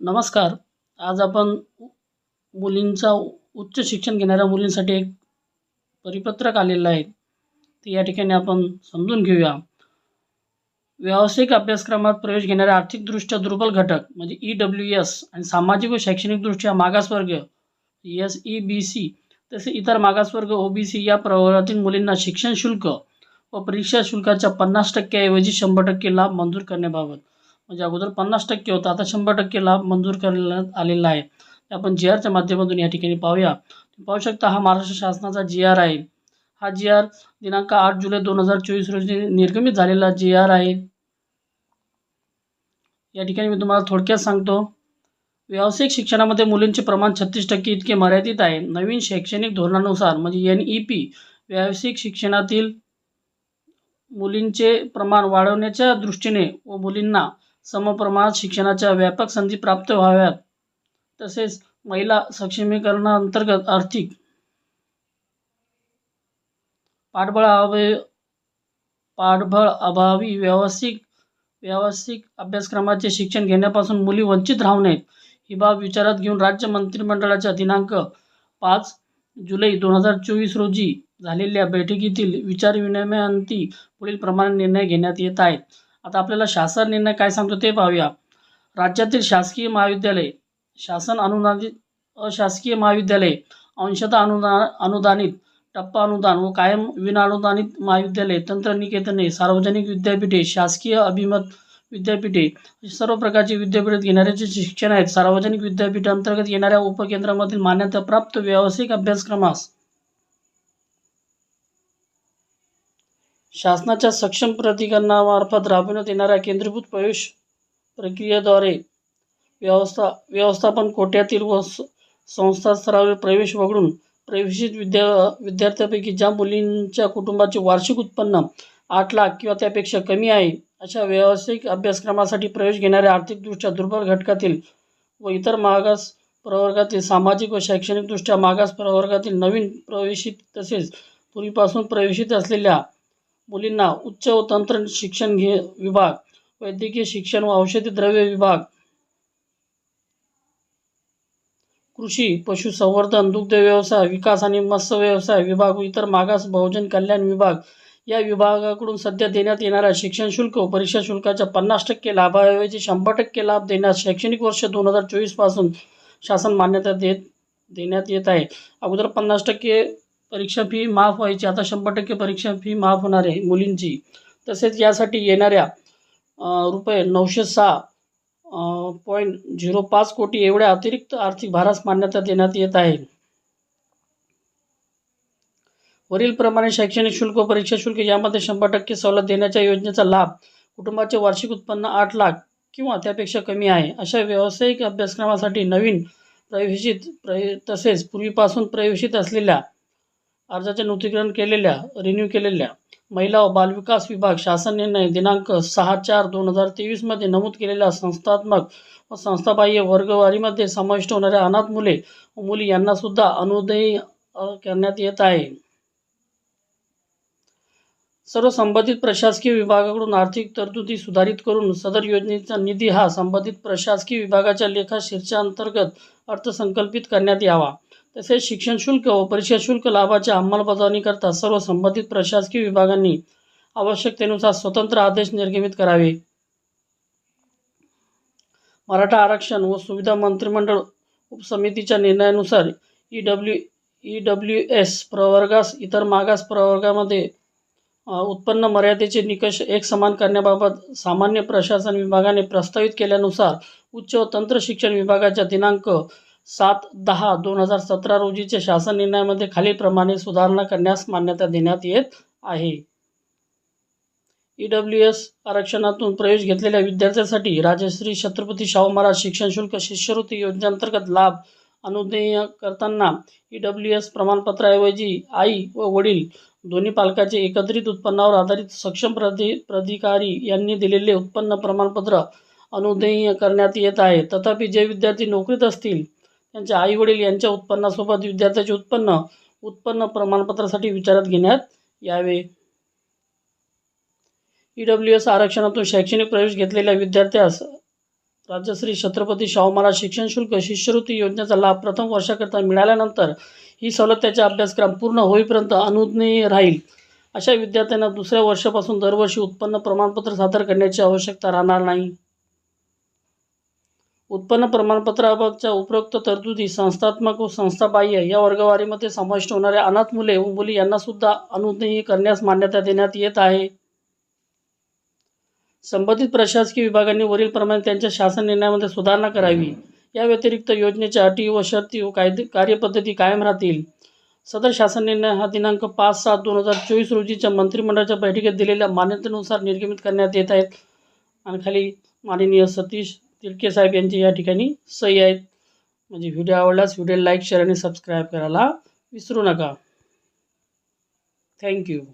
नमस्कार. आज आपण मुलींचा उच्च शिक्षण घेणाऱ्या मुलींसाठी एक परिपत्रक आलेलं आहे. ते या ठिकाणी आपण समजून घेऊया. व्यावसायिक अभ्यासक्रमात प्रवेश घेणाऱ्या आर्थिकदृष्ट्या दुर्बल घटक म्हणजे ई डब्ल्यू एस आणि सामाजिक व शैक्षणिकदृष्ट्या मागासवर्ग एस ई बी सी तसे इतर मागासवर्ग ओ बी सी या प्रवर्गातील मुलींना शिक्षण शुल्क व परीक्षा शुल्काच्या पन्नास टक्क्याऐवजी शंभर टक्के लाभ मंजूर करण्याबाबत. म्हणजे अगोदर पन्नास टक्के होता आता शंभर टक्के लाभ मंजूर करण्यात आलेला आहे. ते आपण जी आरच्या माध्यमातून या ठिकाणी पाहूया. तुम्ही पाहू शकता हा महाराष्ट्र शासनाचा जी आर आहे. हा जी आर दिनांक आठ जुलै दोन हजार चोवीस रोजी निर्गमित झालेला जी आर आहे. या ठिकाणी मी तुम्हाला थोडक्यात सांगतो. व्यावसायिक शिक्षणामध्ये मुलींचे प्रमाण छत्तीस टक्के इतके मर्यादित आहे. नवीन शैक्षणिक धोरणानुसार म्हणजे एन ई पी व्यावसायिक शिक्षणातील मुलींचे प्रमाण वाढवण्याच्या दृष्टीने व मुलींना समप्रमाणात शिक्षणाच्या व्यापक संधी प्राप्त व्हाव्यात. तसेच महिला सक्षमीकरणाअंतर्गत आर्थिक पाठबळाअभावी पाठबळ अभावी व्यावसायिक व्यावसायिक अभ्यासक्रमाचे शिक्षण घेण्यापासून मुली वंचित राहू नयेत. ही बाब विचारात घेऊन राज्य मंत्रिमंडळाच्या दिनांक पाच जुलै दोन हजार चोवीस रोजी झालेल्या बैठकीतील विचारविनिमयांती पुढील प्रमाणे निर्णय घेण्यात येत आहेत. आता आपल्याला शासन निर्णय काय सांगतो ते पाहूया. राज्यातील शासकीय महाविद्यालय शासन अनुदानित अशासकीय महाविद्यालय अंशतः अनुदान अनुदानित टप्पा अनुदान व कायम विनाअनुदानित महाविद्यालय तंत्रनिकेतने सार्वजनिक विद्यापीठे शासकीय अभिमत विद्यापीठे. सर्व प्रकारची विद्यापीठात घेणारे जे शिक्षण आहेत सार्वजनिक विद्यापीठांतर्गत येणाऱ्या उपकेंद्रामधील मान्यताप्राप्त व्यावसायिक अभ्यासक्रमास. शासनाच्या सक्षम प्राधिकरणामार्फत राबविण्यात येणाऱ्या केंद्रीभूत प्रवेश प्रक्रियेद्वारे व्यवस्था व्यवस्थापन कोट्यातील व संस्था स्तरावर प्रवेश वगळून प्रवेशित विद्या विद्यार्थ्यापैकी ज्या मुलींच्या कुटुंबाचे वार्षिक उत्पन्न आठ लाख किंवा त्यापेक्षा कमी आहे अशा व्यावसायिक अभ्यासक्रमासाठी प्रवेश घेणाऱ्या आर्थिकदृष्ट्या दुर्बल घटकातील व इतर मागास प्रवर्गातील सामाजिक व शैक्षणिकदृष्ट्या मागास प्रवर्गातील नवीन प्रवेशित तसेच पूर्वीपासून प्रवेशित असलेल्या मुलींना उच्च व तंत्र शिक्षण घे विभाग वैद्यकीय शिक्षण व औषधी द्रव्य विभाग कृषी पशुसंवर्धन दुग्ध व्यवसाय विकास आणि मत्स्य व्यवसाय विभाग व इतर मागास बहुजन कल्याण विभाग या विभागाकडून सध्या देण्यात येणाऱ्या शिक्षण शुल्क व परीक्षा शुल्काच्या पन्नास टक्के लाभाऐवजी शंभर टक्के लाभ देण्यास शैक्षणिक वर्ष दोन हजार चोवीसपासून शासन मान्यता देत देण्यात येत आहे. अगोदर पन्नास टक्के परीक्षा फी माफ व्हायची आता शंभर टक्के परीक्षा फी माफ होणार आहे मुलींची. तसेच यासाठी येणाऱ्या रुपये नऊशे सहा पॉईंट झिरो पाच कोटी एवढ्या अतिरिक्त आर्थिक भारास मान्यता देण्यात येत आहे. वरीलप्रमाणे शैक्षणिक शुल्क व परीक्षा शुल्क यामध्ये शंभर टक्के सवलत देण्याच्या योजनेचा लाभ कुटुंबाचे वार्षिक उत्पन्न आठ लाख किंवा त्यापेक्षा कमी आहे. अशा व्यावसायिक अभ्यासक्रमासाठी नवीन प्रवेशित प्रवे तसेच पूर्वीपासून प्रवेशित असलेल्या अर्जाचे नूतनीकरण केलेल्या रिन्यू केलेल्या महिला व बालविकास विभाग शासन निर्णय दिनांक सहा चार दोन हजार तेवीसमध्ये नमूद केलेल्या संस्थात्मक व संस्थाबाह्य वर्गवारीमध्ये समाविष्ट होणाऱ्या अनाथ मुले व मुली यांनासुद्धा अनुदयी करण्यात येत आहे. सर्व संबंधित प्रशासकीय विभागाकडून आर्थिक तरतुदी सुधारित करून सदर योजनेचा निधी हा संबंधित प्रशासकीय विभागाच्या लेखा शीर्षांतर्गत अर्थसंकल्पित करण्यात यावा. तसेच शिक्षण शुल्क व परीक्षा शुल्क लाभाच्या अंमलबजावणीकरता सर्व संबंधित प्रशासकीय विभागांनी आवश्यकतेनुसार स्वतंत्र आदेश निर्गमित करावे. मराठा आरक्षण व सुविधा मंत्रिमंडळ उपसमितीच्या निर्णयानुसार E W E W S प्रवर्गास इतर मागास प्रवर्गामध्ये उत्पन्न मर्यादेचे निकष एक समान करण्याबाबत सामान्य प्रशासन विभागाने प्रस्तावित केल्यानुसार उच्च व तंत्र शिक्षण विभागाच्या दिनांक सात दहा दोन हजार सतरा रोजीच्या शासन निर्णयामध्ये खालीलप्रमाणे सुधारणा करण्यास मान्यता देण्यात येत आहे. ई डब्ल्यू एस आरक्षणातून प्रवेश घेतलेल्या विद्यार्थ्यांसाठी राजश्री छत्रपती शाहू महाराज शिक्षण शुल्क शिष्यवृत्ती योजनेअंतर्गत लाभ अनुदेय करताना ई डब्ल्यू एस प्रमाणपत्राऐवजी आई व वडील दोन्ही पालकाचे एकत्रित उत्पन्नावर आधारित सक्षम प्रधि प्राधिकारी यांनी दिलेले उत्पन्न प्रमाणपत्र अनुदेय करण्यात येत आहे. तथापि जे विद्यार्थी नोकरीत असतील त्यांच्या आईवडील यांच्या उत्पन्नासोबत विद्यार्थ्याचे उत्पन्न उत्पन्न प्रमाणपत्रासाठी विचारात घेण्यात यावे. ई डब्ल्यू एस आरक्षणातून शैक्षणिक प्रवेश घेतलेल्या विद्यार्थ्यास राज्यश्री छत्रपती शाहू महाराज शिक्षण शुल्क शिष्यवृत्ती योजनेचा लाभ प्रथम वर्षाकरता मिळाल्यानंतर ही सवलत त्याचा अभ्यासक्रम पूर्ण होईपर्यंत अनुज्ञेय राहील. अशा विद्यार्थ्यांना दुसऱ्या वर्षापासून दरवर्षी उत्पन्न प्रमाणपत्र सादर करण्याची आवश्यकता राहणार नाही. उत्पन्न प्रमाणपत्राबाबतच्या उपरोक्त तरतुदी संस्थात्मक व संस्थाबाह्य या वर्गवारीमध्ये समाविष्ट होणाऱ्या अनाथ मुले व मुली यांनासुद्धा अनुज्ञेय करण्यास मान्यता देण्यात येत आहे. संबंधित प्रशासकीय विभागांनी वरीलप्रमाणे त्यांच्या शासन निर्णयामध्ये सुधारणा करावी. या व्यतिरिक्त योजनेच्या अटी व शर्ती व कायदे कार्यपद्धती कायम राहतील. सदर शासन निर्णय हा दिनांक पाच सात दोन हजार चोवीस रोजीच्या मंत्रिमंडळाच्या बैठकीत दिलेल्या मान्यतेनुसार निर्गमित करण्यात येत आहेत. आणि खाली माननीय सतीश तिडके साहेब यांची या ठिकाणी सही आहेत. म्हणजे व्हिडिओ आवडल्यास व्हिडिओ लाईक शेअर आणि सबस्क्राईब करायला विसरू नका. थँक्यू.